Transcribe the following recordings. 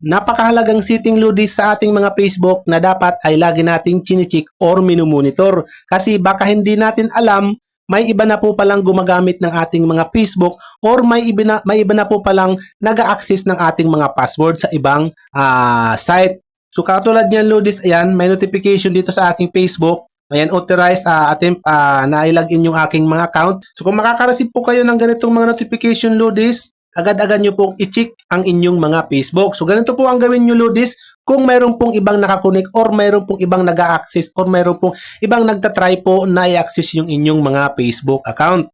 napakahalagang setting Ludis sa ating mga Facebook na dapat ay lagi nating chinichik or minumonitor. Kasi baka hindi natin alam, may iba na po palang gumagamit ng ating mga Facebook or may iba na, may iba na po palang nag-access ng ating mga password sa ibang ah, site. So katulad niyan Ludis, ayan, may notification dito sa aking Facebook. Ayan, authorized uh, attempt uh, na ilagin yung aking mga account. So kung makaka-receive po kayo ng ganitong mga notification Ludis, agad-agad nyo pong i-check ang inyong mga Facebook. So, ganito po ang gawin nyo, Ludis, kung mayroon pong ibang nakakunik or mayroon pong ibang nag access or mayroon pong ibang nagtatry po na i-access yung inyong mga Facebook account.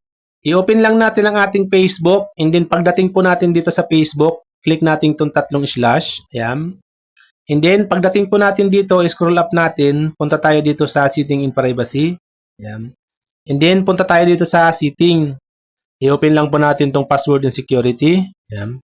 I-open lang natin ang ating Facebook and then pagdating po natin dito sa Facebook, click natin itong tatlong slash. Ayan. And then, pagdating po natin dito, scroll up natin, punta tayo dito sa setting in privacy. Ayan. And then, punta tayo dito sa setting. I-open lang po natin tong password and security. Ayan.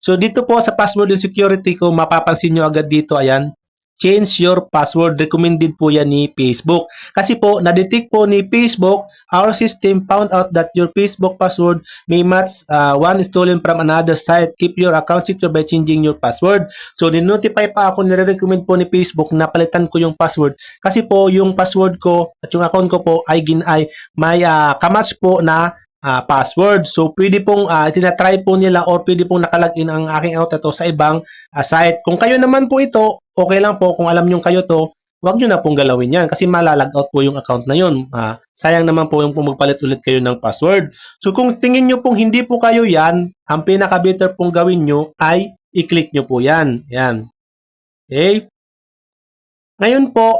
So, dito po sa password and security ko, mapapansin nyo agad dito, ayan, change your password. Recommended po yan ni Facebook. Kasi po, na-detect po ni Facebook, our system found out that your Facebook password may match uh, one stolen from another site. Keep your account secure by changing your password. So, din-notify pa ako, nire-recommend po ni Facebook na palitan ko yung password. Kasi po, yung password ko at yung account ko po ay ginay may uh, kamatch po na uh, password. So, pwede pong uh, tinatry po nila or pwede pong nakalagin ang aking account ito sa ibang uh, site. Kung kayo naman po ito, okay lang po. Kung alam nyo kayo to, huwag nyo na pong galawin yan kasi malalag out po yung account na yun. Uh, sayang naman po yung magpalit ulit kayo ng password. So, kung tingin nyo pong hindi po kayo yan, ang pinaka-better pong gawin nyo ay i-click nyo po yan. Yan. Okay? Ngayon po,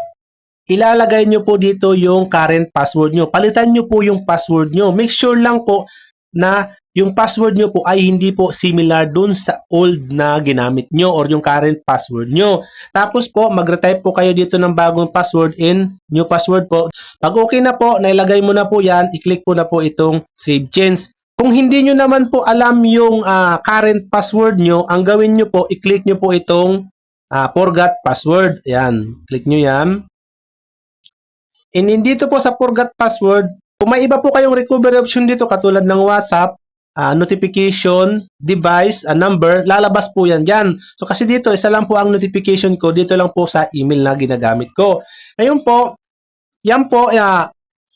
ilalagay nyo po dito yung current password nyo. Palitan nyo po yung password nyo. Make sure lang po na yung password nyo po ay hindi po similar dun sa old na ginamit nyo or yung current password nyo. Tapos po, mag-retype po kayo dito ng bagong password in new password po. Pag okay na po, nailagay mo na po yan, i-click po na po itong save change. Kung hindi nyo naman po alam yung uh, current password nyo, ang gawin nyo po, i-click nyo po itong uh, forgot password. Yan, click nyo yan. And dito po sa forgot password, kung may iba po kayong recovery option dito katulad ng WhatsApp, uh, notification, device, uh, number, lalabas po yan dyan. So kasi dito, isa lang po ang notification ko, dito lang po sa email na ginagamit ko. Ngayon po, yan po, uh,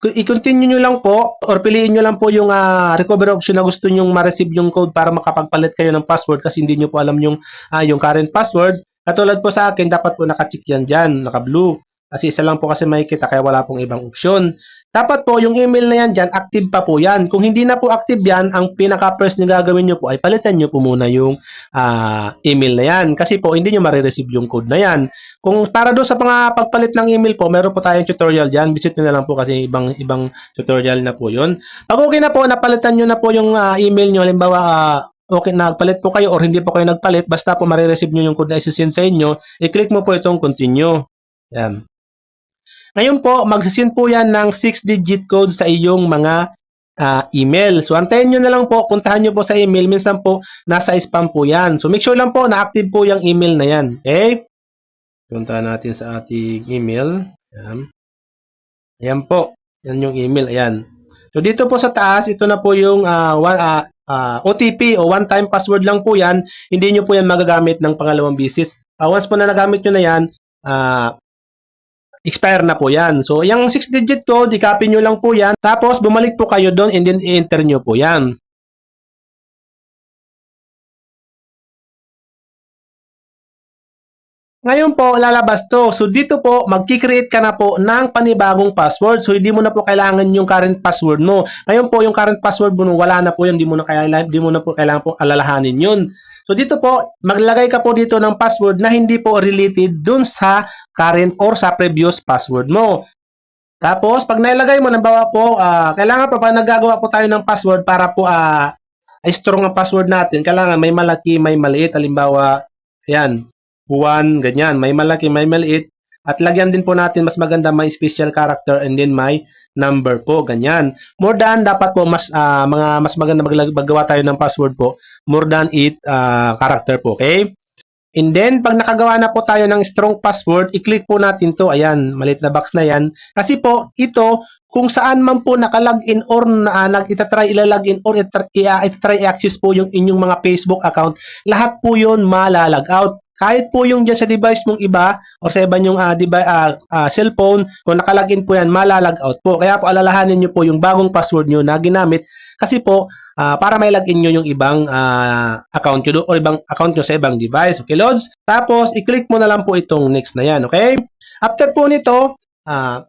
i-continue nyo lang po or piliin nyo lang po yung uh, recovery option na gusto nyo ma-receive yung code para makapagpalit kayo ng password kasi hindi nyo po alam yung, uh, yung current password. Katulad po sa akin, dapat po naka-check yan dyan, naka-blue. Kasi isa lang po kasi makikita kaya wala pong ibang opsyon. Dapat po yung email na yan dyan, active pa po yan. Kung hindi na po active yan, ang pinaka-first na gagawin nyo po ay palitan nyo po muna yung uh, email na yan. Kasi po hindi nyo marireceive yung code na yan. Kung para doon sa mga pagpalit ng email po, meron po tayong tutorial dyan. Visit nyo na lang po kasi ibang ibang tutorial na po yun. Pag okay na po, napalitan nyo na po yung uh, email nyo. Halimbawa, uh, okay, nagpalit po kayo or hindi po kayo nagpalit, basta po marireceive nyo yung code na isi-send sa inyo, i-click mo po itong continue. Yan. Ngayon po, magsisend po yan ng 6-digit code sa iyong mga uh, email. So, antayin nyo na lang po, puntahan nyo po sa email. Minsan po, nasa spam po yan. So, make sure lang po na active po yung email na yan. Okay? Puntahan natin sa ating email. Ayan. Ayan po. Yan yung email. Ayan. So, dito po sa taas, ito na po yung uh, one, uh, uh, OTP o one-time password lang po yan. Hindi nyo po yan magagamit ng pangalawang bisis. Uh, once po na nagamit nyo na yan, uh, expire na po yan. So, yung 6-digit code, i-copy nyo lang po yan. Tapos, bumalik po kayo doon and then i-enter nyo po yan. Ngayon po, lalabas to. So, dito po, magkikreate ka na po ng panibagong password. So, hindi mo na po kailangan yung current password mo. Ngayon po, yung current password mo, wala na po yun. Hindi mo na, kailangan, hindi mo na po kailangan po alalahanin yun. So dito po, maglagay ka po dito ng password na hindi po related dun sa current or sa previous password mo. Tapos, pag nailagay mo, nabawa po, uh, kailangan pa pa nagagawa po tayo ng password para po uh, strong ang password natin. Kailangan may malaki, may maliit. Halimbawa, ayan, 1, ganyan. May malaki, may maliit. At lagyan din po natin mas maganda may special character and then may number po, ganyan. More than, dapat po mas uh, mga mas maganda maggawa tayo ng password po. More than 8 uh, character po, okay? And then, pag nakagawa na po tayo ng strong password, i-click po natin to. Ayan, maliit na box na yan. Kasi po, ito, kung saan man po nakalagin or na, nag-itatry ilalagin or itra- i- itatry i-access po yung inyong mga Facebook account, lahat po yun malalag out. Kahit po yung dyan sa device mong iba o sa iba yung uh, device, cellphone, kung nakalagin po yan, malalag out po. Kaya po alalahanin nyo po yung bagong password nyo na ginamit kasi po ah, para may login nyo yung ibang ah, account nyo or ibang account nyo sa ibang device. Okay, Lods? Tapos, i-click mo na lang po itong next na yan. Okay? After po nito, ah,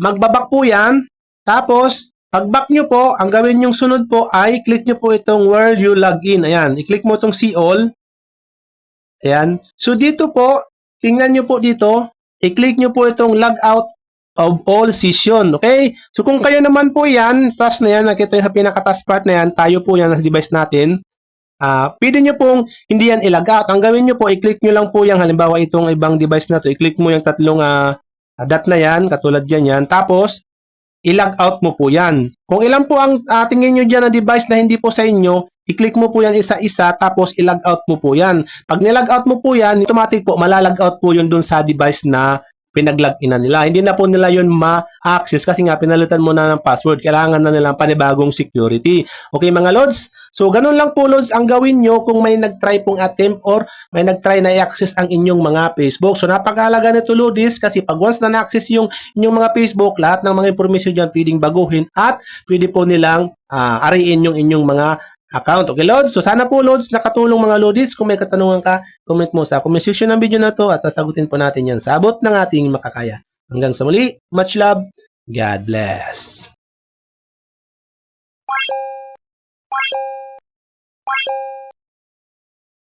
magbabak po yan. Tapos, pag back nyo po, ang gawin yung sunod po ay click nyo po itong where you log in. Ayan, i-click mo itong see all. Ayan. So, dito po, tingnan nyo po dito, i-click nyo po itong log out of all session. Okay? So, kung kayo naman po yan, task na yan, nakita nyo sa pinaka-task part na yan, tayo po yan sa device natin, Ah, pwede nyo pong hindi yan i-log out. Ang gawin nyo po, i-click nyo lang po yung halimbawa itong ibang device na to, i-click mo yung tatlong ah, dot na yan, katulad yan yan. Tapos, i-log out mo po yan. Kung ilan po ang ah, tingin nyo dyan na device na hindi po sa inyo, i-click mo po yan isa-isa, tapos i-log out mo po yan. Pag nilog out mo po yan, automatic po, malalag out po yun dun sa device na pinag-log in na nila. Hindi na po nila yun ma-access kasi nga pinalitan mo na ng password. Kailangan na nila panibagong security. Okay mga lods? So ganun lang po lods ang gawin nyo kung may nag-try pong attempt or may nag-try na i-access ang inyong mga Facebook. So napakahalaga nito lodis kasi pag once na na-access yung inyong mga Facebook, lahat ng mga information dyan pwedeng baguhin at pwede po nilang ah, ariin yung inyong mga account. Okay, Lods? So, sana po, Lods, nakatulong mga Lodis. Kung may katanungan ka, comment mo sa comment section ng video na to at sasagutin po natin yan sa abot ng ating makakaya. Hanggang sa muli, much love, God bless.